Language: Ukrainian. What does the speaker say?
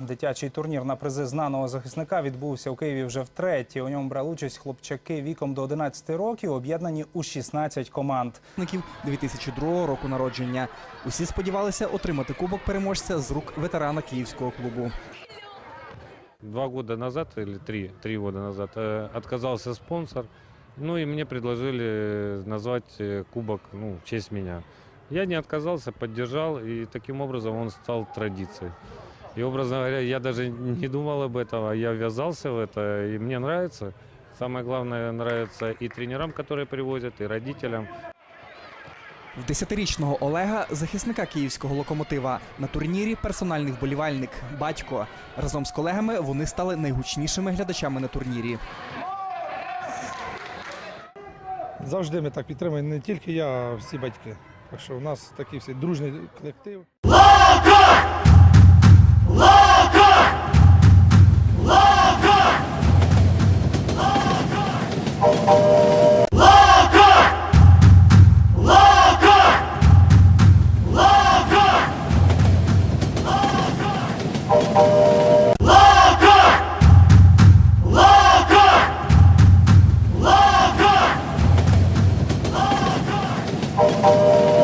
Дитячий турнір на призи знаного захисника відбувся у Києві вже втретє. У ньому брали участь хлопчаки віком до 11 років, об'єднані у 16 команд. учасників 2002 року народження. Усі сподівалися отримати кубок переможця з рук ветерана київського клубу. Два года назад или три, три года назад э, отказался спонсор. Ну и мне предложили э, назвать э, кубок ну, в честь меня. Я не отказался, поддержал, и таким образом он стал традицией. И, образно говоря, я даже не думал об этом, а я ввязался в это, и мне нравится. Самое главное, нравится и тренерам, которые привозят, и родителям. В десятирічного Олега, захисника київського локомотива, на турнірі персональний вболівальник, батько. Разом з колегами вони стали найгучнішими глядачами на турнірі. Завжди ми так підтримуємо, не тільки я, а всі батьки. Так що у нас такий всі дружний колектив. Локар! Локар! Локар! Локар! Локар! Локар! Локар! Thank you.